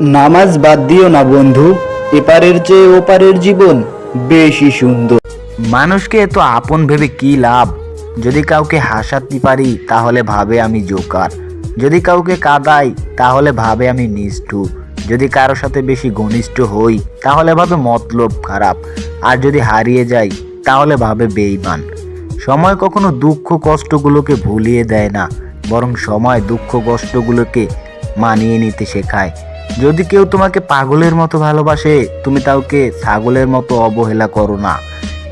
নামাজ বাদ দিও না বন্ধু, এপারের চেয়ে ওপারের জীবন বেশি সুন্দর। মানুষকে এত আপন ভেবে কি লাভ? যদি কাউকে হাসাতে পারি, তাহলে ভাবে আমি জোকার। যদি কাউকে কাদাই, তাহলে ভাবে আমি নিষ্ঠুর। যদি কারোর সাথে বেশি ঘনিষ্ঠ হই, তাহলে ভাবে মতলব খারাপ। আর যদি হারিয়ে যাই, তাহলে ভাবে বেইমান। সময় কখনো দুঃখ কষ্টগুলোকে ভুলিয়ে দেয় না, বরং সময় দুঃখ কষ্টগুলোকে মানিয়ে নিতে শেখায়। যদি কেউ তোমাকে পাগলের মতো ভালোবাসে, তুমি তাকে ছাগলের মতো অবহেলা করো না।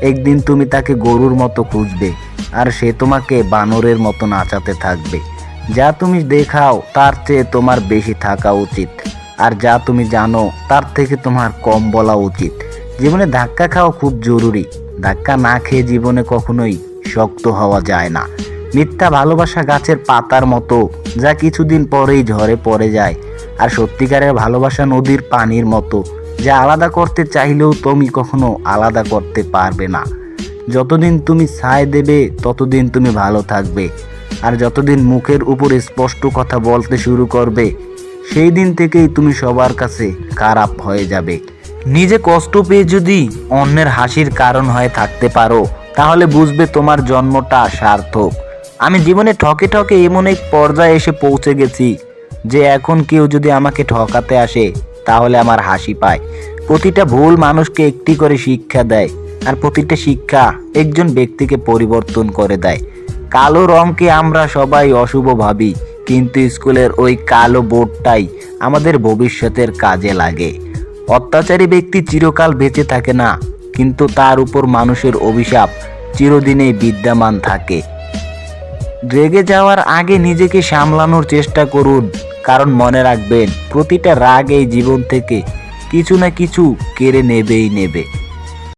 একদিন তুমি তাকে গরুর মতো খুঁজবে, আর সে তোমাকে বানরের মতো নাচাতে থাকবে। যা তুমি দেখাও, তার চেয়ে তোমার বেশি থাকা উচিত। আর যা তুমি জানো, তার থেকে তোমার কম বলা উচিত। জীবনে ধাক্কা খাওয়া খুব জরুরি। ধাক্কা না খেয়ে জীবনে কখনোই শক্ত হওয়া যায় না। মিথ্যা ভালোবাসা গাছের পাতার মতো, যা কিছুদিন পরেই ঝরে পড়ে যায়। আর সত্যিকারের ভালোবাসা নদীর পানির মতো, যা আলাদা করতে চাইলেও তুমি কখনো আলাদা করতে পারবে না। যতদিন তুমি ছায় দেবে, ততদিন তুমি ভালো থাকবে। আর যতদিন মুখের উপর স্পষ্ট কথা বলতে শুরু করবে, সেই দিন থেকেই তুমি সবার কাছে খারাপ হয়ে যাবে। নিজে কষ্ট পেয়ে যদি অন্যের হাসির কারণ হয়ে থাকতে পারো, তাহলে বুঝবে তোমার জন্মটা সার্থক। আমি জীবনে ঠকে ঠকে এমন এক পর্যায়ে এসে পৌঁছে গেছি। যে এখন কেউ যদি আমাকে ঠকাতে আসে, তাহলে আমার হাসি পায়। প্রতিটা ভুল মানুষকে একটি করে শিক্ষা দেয়, আর প্রতিটা শিক্ষা একজন ব্যক্তিকে পরিবর্তন করে দেয়। কালো রঙকে আমরা সবাই অশুভ ভাবি, কিন্তু স্কুলের ওই কালো বোর্ডটাই আমাদের ভবিষ্যতের কাজে লাগে। অত্যাচারী ব্যক্তি চিরকাল বেঁচে থাকে না, কিন্তু তার উপর মানুষের অভিশাপ চিরদিনেই বিদ্যমান থাকে। রেগে যাওয়ার আগে নিজেকে সামলানোর চেষ্টা করুন, কারণ মনে রাখবেন, প্রতিটা রাগ এই জীবন থেকে কিছু না কিছু কেড়ে নেবেই নেবে।